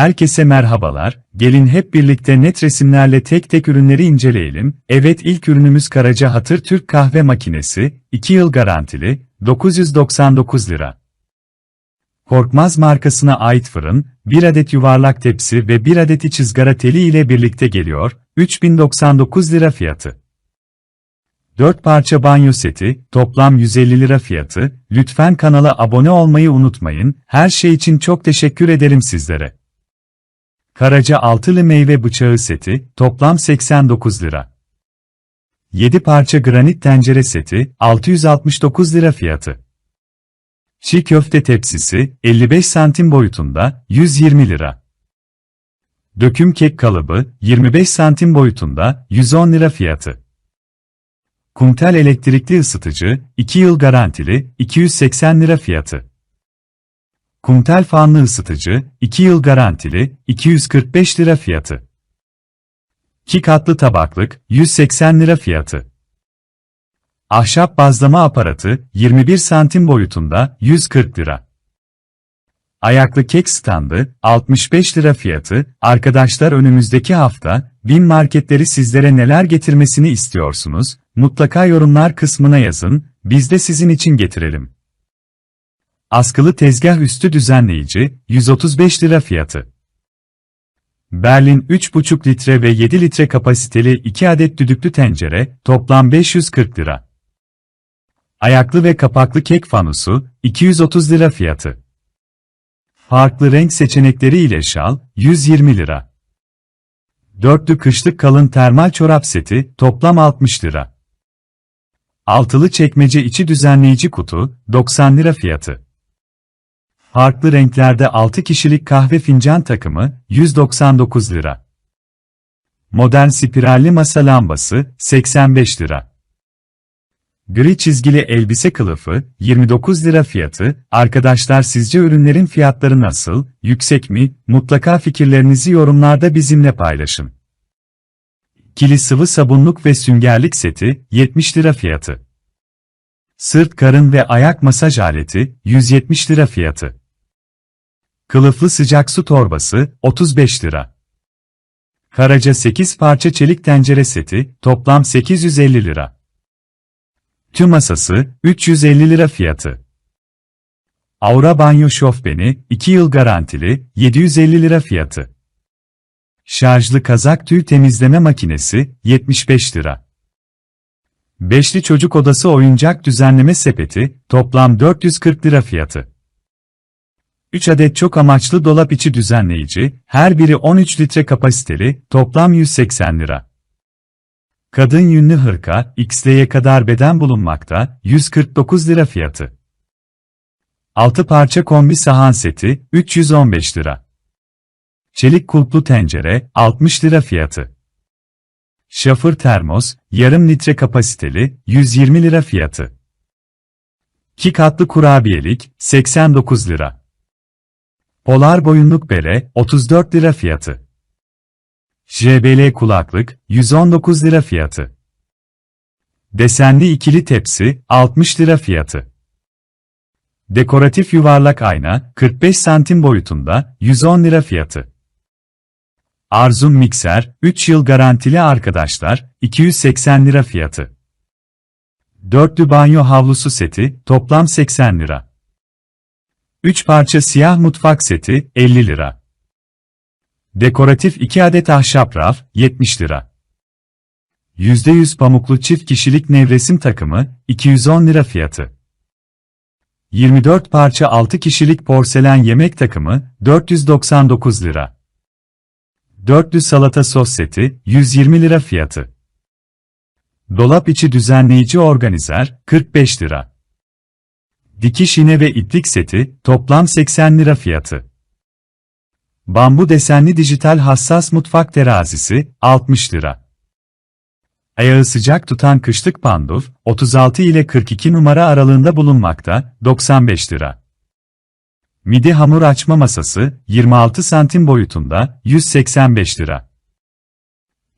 Herkese merhabalar, gelin hep birlikte net resimlerle tek tek ürünleri inceleyelim. Evet ilk ürünümüz Karaca Hatır Türk kahve makinesi, 2 yıl garantili, 999 lira. Korkmaz markasına ait fırın, 1 adet yuvarlak tepsi ve 1 adet iç ızgara teli ile birlikte geliyor, 3099 lira fiyatı. 4 parça banyo seti, toplam 150 lira fiyatı, lütfen kanala abone olmayı unutmayın, her şey için çok teşekkür ederim sizlere. Karaca altılı meyve bıçağı seti, toplam 89 lira. 7 parça granit tencere seti, 669 lira fiyatı. Çiğ köfte tepsisi, 55 santim boyutunda, 120 lira. Döküm kek kalıbı, 25 santim boyutunda, 110 lira fiyatı. Kumtel elektrikli ısıtıcı, 2 yıl garantili, 280 lira fiyatı. Kumtel fanlı ısıtıcı, 2 yıl garantili, 245 lira fiyatı. 2 katlı tabaklık, 180 lira fiyatı. Ahşap bazlama aparatı, 21 santim boyutunda, 140 lira. Ayaklı kek standı, 65 lira fiyatı. Arkadaşlar önümüzdeki hafta, Bin marketleri sizlere neler getirmesini istiyorsunuz? Mutlaka yorumlar kısmına yazın, biz de sizin için getirelim. Askılı tezgah üstü düzenleyici, 135 lira fiyatı. Berlin 3,5 litre ve 7 litre kapasiteli 2 adet düdüklü tencere, toplam 540 lira. Ayaklı ve kapaklı kek fanusu, 230 lira fiyatı. Farklı renk seçenekleri ile şal, 120 lira. Dörtlü kışlık kalın termal çorap seti, toplam 60 lira. Altılı çekmece içi düzenleyici kutu, 90 lira fiyatı. Farklı renklerde 6 kişilik kahve fincan takımı, 199 lira. Modern spiralli masa lambası, 85 lira. Gri çizgili elbise kılıfı, 29 lira fiyatı. Arkadaşlar sizce ürünlerin fiyatları nasıl, yüksek mi? Mutlaka fikirlerinizi yorumlarda bizimle paylaşın. Kili sıvı sabunluk ve süngerlik seti, 70 lira fiyatı. Sırt karın ve ayak masaj aleti, 170 lira fiyatı. Kılıflı sıcak su torbası, 35 lira. Karaca 8 parça çelik tencere seti, toplam 850 lira. Tüm masası, 350 lira fiyatı. Aura banyo şofbeni, 2 yıl garantili, 750 lira fiyatı. Şarjlı kazak tüy temizleme makinesi, 75 lira. Beşli çocuk odası oyuncak düzenleme sepeti, toplam 440 lira fiyatı. 3 adet çok amaçlı dolap içi düzenleyici, her biri 13 litre kapasiteli, toplam 180 lira. Kadın yünlü hırka, XL'ye kadar beden bulunmakta, 149 lira fiyatı. 6 parça kombi sahan seti, 315 lira. Çelik kulplu tencere, 60 lira fiyatı. Şafır termos, yarım litre kapasiteli, 120 lira fiyatı. 2 katlı kurabiyelik, 89 lira. Polar boyunluk bere, 34 lira fiyatı. JBL kulaklık, 119 lira fiyatı. Desenli ikili tepsi, 60 lira fiyatı. Dekoratif yuvarlak ayna, 45 santim boyutunda, 110 lira fiyatı. Arzum mikser, 3 yıl garantili arkadaşlar, 280 lira fiyatı. Dörtlü banyo havlusu seti, toplam 80 lira. 3 parça siyah mutfak seti, 50 lira. Dekoratif 2 adet ahşap raf, 70 lira. %100 pamuklu çift kişilik nevresim takımı, 210 lira fiyatı. 24 parça 6 kişilik porselen yemek takımı, 499 lira. Dörtlü salata sos seti, 120 lira fiyatı. Dolap içi düzenleyici organizer, 45 lira. Dikiş iğne ve iplik seti, toplam 80 lira fiyatı. Bambu desenli dijital hassas mutfak terazisi, 60 lira. Ayağı sıcak tutan kışlık panduf, 36 ile 42 numara aralığında bulunmakta, 95 lira. Midi hamur açma masası, 26 santim boyutunda, 185 lira.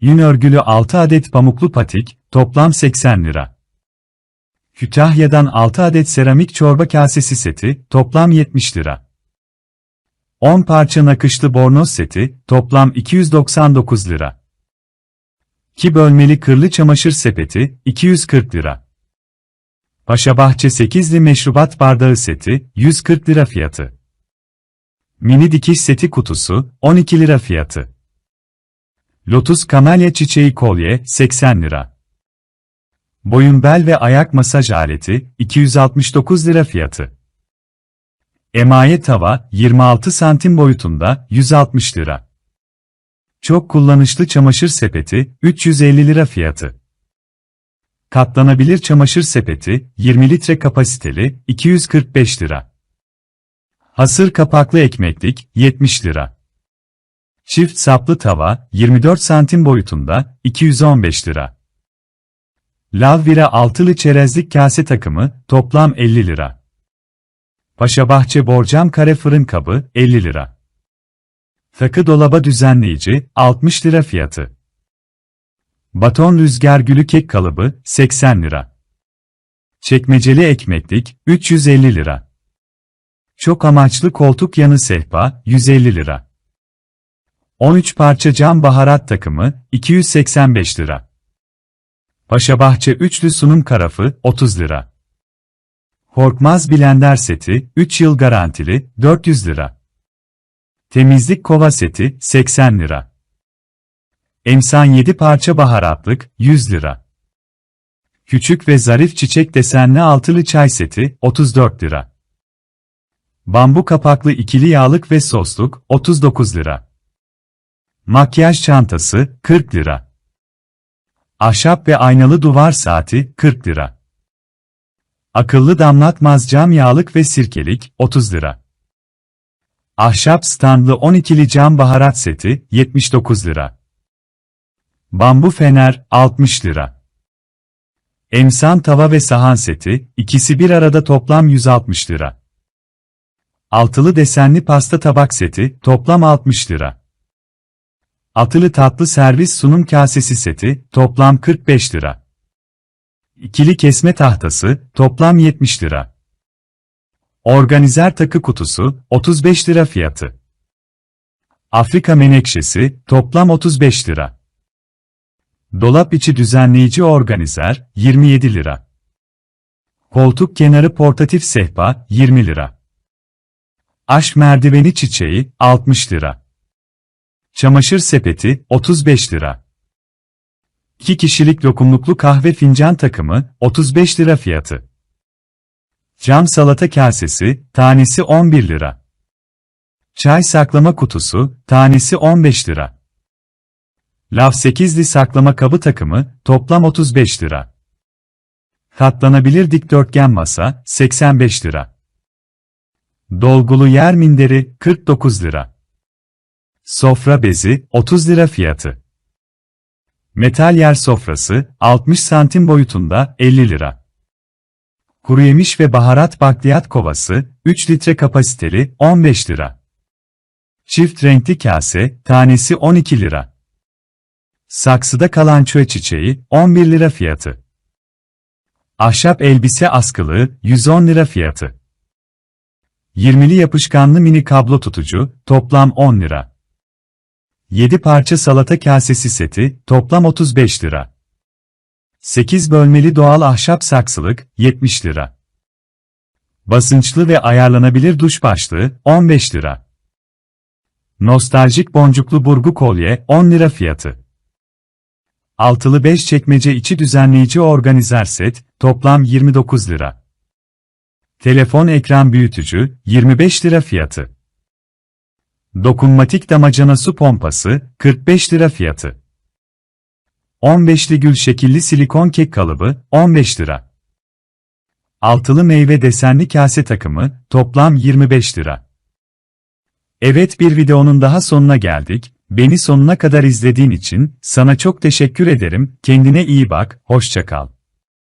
Yün örgülü 6 adet pamuklu patik, toplam 80 lira. Kütahya'dan 6 adet seramik çorba kasesi seti, toplam 70 lira. 10 parça nakışlı bornoz seti, toplam 299 lira. 2 bölmeli kırlı çamaşır sepeti, 240 lira. Paşabahçe 8'li meşrubat bardağı seti, 140 lira fiyatı. Mini dikiş seti kutusu, 12 lira fiyatı. Lotus kamelya çiçeği kolye, 80 lira. Boyun bel ve ayak masaj aleti, 269 lira fiyatı. Emaye tava, 26 santim boyutunda, 160 lira. Çok kullanışlı çamaşır sepeti, 350 lira fiyatı. Katlanabilir çamaşır sepeti, 20 litre kapasiteli, 245 lira. Hasır kapaklı ekmeklik, 70 lira. Çift saplı tava, 24 santim boyutunda, 215 lira. Lavvira altılı çerezlik kase takımı, toplam 50 lira. Paşabahçe borcam kare fırın kabı, 50 lira. Takı dolaba düzenleyici, 60 lira fiyatı. Baton rüzgar gülü kek kalıbı, 80 lira. Çekmeceli ekmeklik, 350 lira. Çok amaçlı koltuk yanı sehpa, 150 lira. 13 parça cam baharat takımı, 285 lira. Paşabahçe üçlü sunum karafı, 30 lira. Korkmaz blender seti, 3 yıl garantili, 400 lira. Temizlik kova seti, 80 lira. Emsan 7 parça baharatlık, 100 lira. Küçük ve zarif çiçek desenli altılı çay seti, 34 lira. Bambu kapaklı ikili yağlık ve sosluk, 39 lira. Makyaj çantası, 40 lira. Ahşap ve aynalı duvar saati, 40 lira. Akıllı damlatmaz cam yağlık ve sirkelik, 30 lira. Ahşap standlı 12'li cam baharat seti, 79 lira. Bambu fener, 60 lira. Emsan tava ve sahan seti, ikisi bir arada toplam 160 lira. Altılı desenli pasta tabak seti, toplam 60 lira. Atılı tatlı servis sunum kasesi seti, toplam 45 lira. İkili kesme tahtası, toplam 70 lira. Organizer takı kutusu, 35 lira fiyatı. Afrika menekşesi, toplam 35 lira. Dolap içi düzenleyici organizer, 27 lira. Koltuk kenarı portatif sehpa, 20 lira. Aşk merdiveni çiçeği, 60 lira. Çamaşır sepeti, 35 lira. 2 kişilik lokumluklu kahve fincan takımı, 35 lira fiyatı. Cam salata kasesi, tanesi 11 lira. Çay saklama kutusu, tanesi 15 lira. Lav 8'li saklama kabı takımı, toplam 35 lira. Katlanabilir dikdörtgen masa, 85 lira. Dolgulu yer minderi, 49 lira. Sofra bezi, 30 lira fiyatı. Metal yer sofrası, 60 santim boyutunda, 50 lira. Kuru yemiş ve baharat bakliyat kovası, 3 litre kapasiteli, 15 lira. Çift renkli kase, tanesi 12 lira. Saksıda kalan çöğ çiçeği, 11 lira fiyatı. Ahşap elbise askılığı, 110 lira fiyatı. 20'li yapışkanlı mini kablo tutucu, toplam 10 lira. 7 parça salata kasesi seti, toplam 35 lira. 8 bölmeli doğal ahşap saksılık, 70 lira. Basınçlı ve ayarlanabilir duş başlığı, 15 lira. Nostaljik boncuklu burgu kolye, 10 lira fiyatı. Altılı 5 çekmece içi düzenleyici organizer set, toplam 29 lira. Telefon ekran büyütücü, 25 lira fiyatı. Dokunmatik damacana su pompası, 45 lira fiyatı. 15'li gül şekilli silikon kek kalıbı, 15 lira. Altılı meyve desenli kase takımı, toplam 25 lira. Evet bir videonun daha sonuna geldik. Beni sonuna kadar izlediğin için sana çok teşekkür ederim. Kendine iyi bak, hoşça kal.